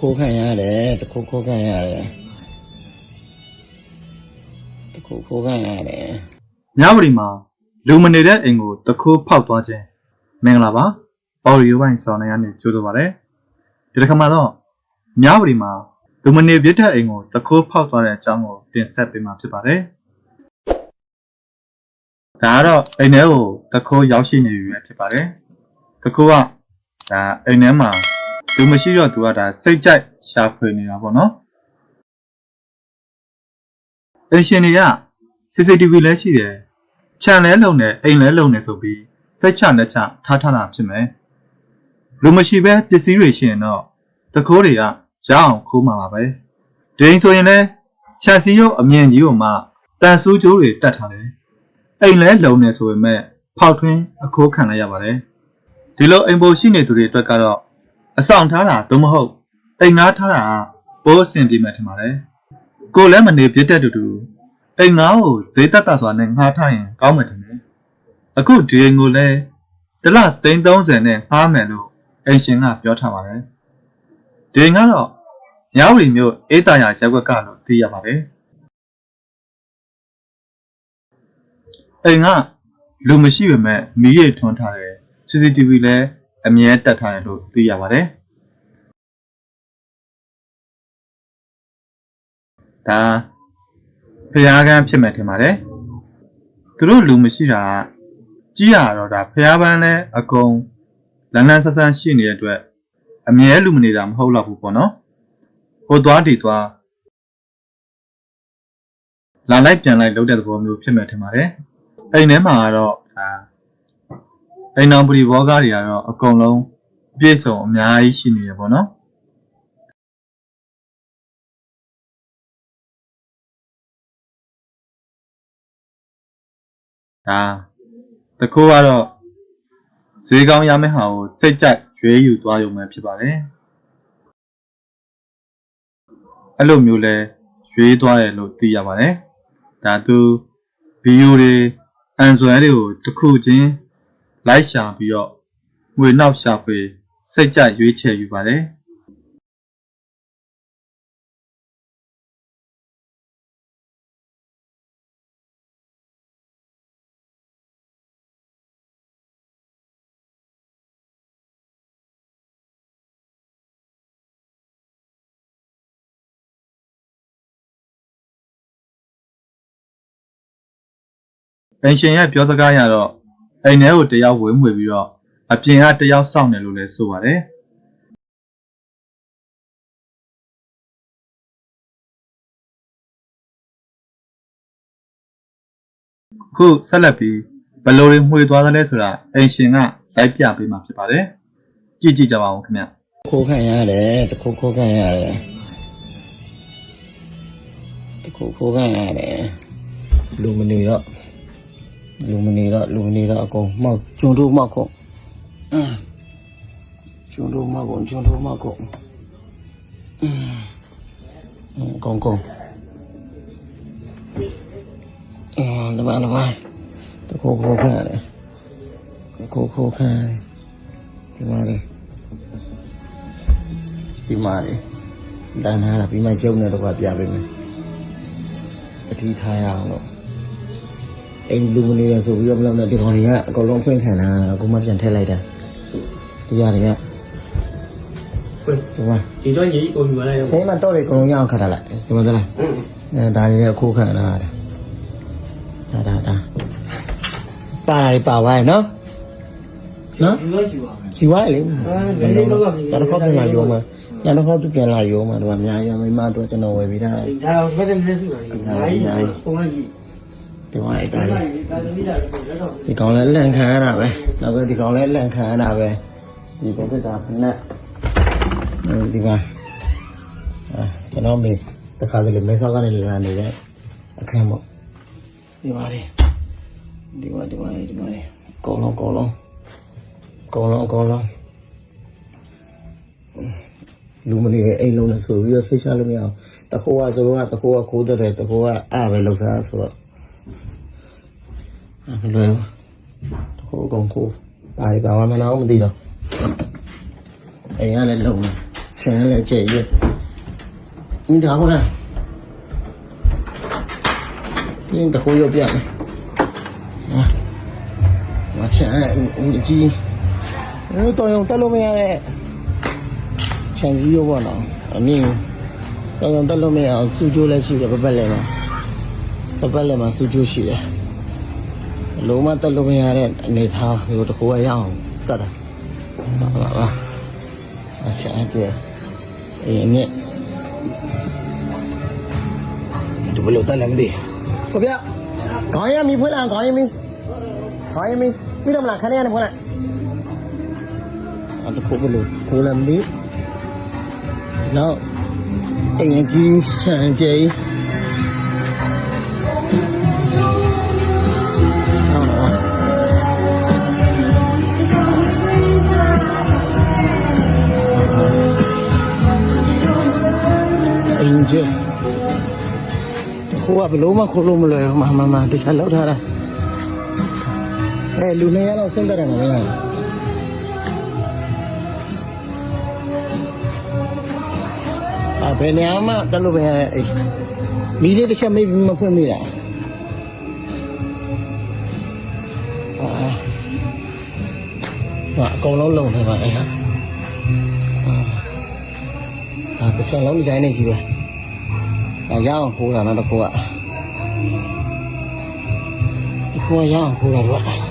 ခိုးခံရတယ်တခုခိုးခံရတယ်တခုခိုးခံရတယ်မြဝတီမှာလူမနေတဲ့အိမ်ကိုတခိုးဖောက်သွားခြင်းမင်္ဂလာပါပေါ်ရီယိုပိုင်းစောင်းနေရနေကြိုးဆိုပါရစေဒီတစ်ခါမှာတော့မြဝတီမှာလူမနေပြစ်တဲ့အိမ်ကိုတခိုးဖောက်သွားတဲ့အကြောင်းကိုတင်ဆက်ပေးမှာဖြစ်ပါတယ်ဒါကတော့အိမ်ထဲကိုတခိုးရောက်ရှိနေပြီပဲဖြစ်ပါတယ်တခိုးကဒါအိမ်ထဲမှာ လူမရှိတော့သူကဒါစိတ်ကြိုက်ရှာဖွေနေတာပေါ့နော်အိမ်ရှင်တွေက CCTV လည်းရှိတယ်ခြံလဲလုံနေအိမ်လဲလုံနေဆိုပြီးစိတ်ချလက်ချထားထားတာဖြစ်မယ်လူမရှိပဲပစ္စည်းတွေရှိရင်တော့တကိုးတွေကရအောင်ခိုးမှာပါပဲဒိန်ဆိုရင်လဲခြံစည်းရုပ်အမြင်ကြီးကိုမှတန်ဆူးကြိုးတွေတက်ထားတယ်အိမ်လဲလုံနေဆိုပေမဲ့ဖောက်ထွင်းအခိုးခံလိုက်ရပါတယ်ဒီလိုအိမ်ပေါ်ရှိနေသူတွေအတွက်ကတော့ အဆောင်ထားတာသို့မဟုတ်အိမ်ငါးထားတာကပိုးအဆင်ပြေမယ်ထင်ပါတယ်ကိုယ်လည်းမနေပြစ်တဲ့တူတူအိမ်ငါ့ကိုဈေးတက်တာဆိုတာနဲ့ငှားထားရင်ကောင်းမယ်ထင်တယ်။အခုဒီအိမ်ကိုလည်းတစ်လ330နဲ့ငှားမယ်လို့အိမ်ရှင်ကပြောထားပါတယ်။ဒီအိမ်ကတော့ညဝရီမြို့အေးတာယာရက်ွက်ကလို့သိရပါတယ်။အိမ်ကလူမရှိပေမဲ့မီးရိပ်ထွန်းထားတယ် CCTV လည်း အမြဲတက်ထားတယ်လို့သိရပါတယ်။ဒါဖျားကန်းဖြစ်မယ်ထင်ပါတယ်သူတို့လူမရှိတာကကြီးရတော့ဒါဖျားပန်းလဲအကုန်လန်းလန်းဆန်းဆန်းရှိနေတဲ့အတွက်အမြဲလူမနေတာမဟုတ်တော့ဘူးပေါ့နော်ဟိုသွားဒီသွားလာလိုက်ပြန်လိုက်လုပ်တဲ့သဘောမျိုးဖြစ်မယ်ထင်ပါတယ်အိမ်ထဲမှာကတော့ဒါ အိမ်တော်ပရိဘောကားတွေကတော့အကုန်လုံးအပြည့်စုံအများကြီးရှိနေရပေါ့နော်ဒါတကူကတော့ဈေးကောင်းရမယ့်ဟာကိုစိတ်ကြိုက်ရွေးယူသွားရုံပဲဖြစ်ပါတယ်အဲ့လိုမျိုးလဲရွေးသွားတယ်လို့သိရပါတယ်ဒါသူဗီဒီယိုတွေအန်ဆွဲတွေကိုတစ်ခုချင်း လိုက်ရှာပြီးတော့ငွေနောက်ရှာဖွေစိတ်ကြိုက်ရွေးချယ်ယူပါတယ်ပင်ရှင်ရဲ့ပြောစကားရတော့ အိမ်ထဲကိုတယောက်ဝင်မှွေပြီးတော့အပြင်ကတယောက်စောင့်တယ်လို့လည်းဆိုပါတယ်ခုဆက်လက်ပြီးဘယ်လိုတွေမှွေသွားသလဲဆိုတာအိမ်ရှင်ကလိုက်ပြပေးမှာဖြစ်ပါတယ်ကြည့်ကြည့်ကြပါဦးခင်ဗျခိုးခံရတယ်တခုခိုးခံရတယ်တခုခိုးခံရတယ်လူမနေတော့ လူမနေတော့လူမနေတော့အကုန်မောက်ကျွန်းတို့မောက်ကုန်အင်းကျွန်းတို့မောက်ကုန်ကျွန်းတို့မောက်ကုန်အင်းအင်းကုန်ကုန်အင်းဒီမှာဒီမှာတခုခိုးခံရတယ်တခုခိုးခံရတယ်ဒီမှာလေဒီမှာလေလမ်းထားတာပြီးမှရုပ်နဲ့တော့ပြပေးမယ်အထီးထားရအောင်လို့ အိမ်လူမနေရဆိုပြီးတော့မလုပ်နဲ့ဒီကောင်တွေကအကုန်လုံးဖွင့်ခံတာအခုမှပြန်ထည့်လိုက်တာဒီရတယ်ကဖွင့်ဒီမှာဒီတော့ညီကိုယူလာလိုက်တော့စိမ်းမတော့တွေအကုန်လုံးရအောင်ခတ်ထားလိုက်ဒီမှာသလားอืมအဲဒါတွေအခုခံတာဒါဒါဒါပါရီပါဝိုင်းနော်နော်ဒီတော့ယူပါမယ်ယူပါလေအာဒီလိုတော့ပြီဒါတော့ခေါက်ပြန်လာရောမှာညတော့ခေါက်ပြန်လာရောမှာတော့အများကြီးမိမတို့ကျွန်တော်ဝယ်ပြီးသားဒါတော့ဘယ်နဲ့လဲစုတာလဲအားပုံမှန်ကြီး ဒီမှာအဲ့ဒါဒါလေးလည်းဒါသမီးလာတော့တော့ဒီကောင်လည်းလန့်ခံရတာပဲနောက်ပြီးဒီကောင်လည်းလန့်ခံရတာပဲဒီဘက်ကကနဲ့ဒီမှာအဲကျွန်တော်မေတခါတလေမဲဆောက်ကနေလာနေတဲ့အခန်းပေါ့ဒီမှာလေဒီမှာဒီမှာဒီမှာလေကောင်းလုံးကောင်းလုံးကောင်းလုံးကောင်းလုံးလူမနေအိမ်လုံးနဲ့ဆိုပြီးတော့ဆိတ်ချလို့မရအောင်တခိုးကသူတို့ကတခိုးကခိုးတဲ့တခိုးကအားပဲလောက်စားဆိုတော့ မလွယ်ဘူးတခုကုန်ကိုဘာတွေပါမနာမသိတော့အိမ်ကလည်းလုံရှင်လည်းကြည့်ရအင်းဒါကောလားပြင်းတခုရောက်ပြမယ်မချင်အကြီးဟိုတော်ရုံတက်လို့မရတဲ့ခြံစည်းရောပေါ့နော်အမြင့်တော်ရုံတက်လို့မရအောင်စူးကျိုးလဲရှိတယ်ပပက်လဲမှာပပက်လဲမှာစူးကျိုးရှိတယ် က်လို့မရတဲ့အနေထားဟိုတကူကရအောင်တတ်တာပါပါပါအချမ်းပြအေးမြက်ဒီဘလို့တက်လည်းမသိကိုဗျခေါင်းရမီဖွင့်လားခေါင်းရမီခေါင်းရမီပြီးတော့မလားခဏရနေဖွင့်လိုက်အဲ့ဒါကိုဘလို့ကိုလည်းမီနောက်အင်ကြီးဆန်ကြေး အင်ဂျင်ဟိုကဘလို့မခိုးလို့မလွယ်ဘူးမမမတခြားလောက်ထားတာအဲလူနေရတော့စဉ်းစားတယ်မင်းအဘယ်နေရာမှတက်လို့ပဲအေးမိလေးတစ်ချက်မေးပြီးမဖွင့်မိတာအာဟာအကုန်လုံးလုံနေပါလေဟာအာတစ်ချက်လုံးဒီတိုင်းနေကြီးပဲ။ အဲရအောင်ခိုးတာနော်တစ်ခုက။တစ်ခုကရအောင်ခိုးတာကွာ။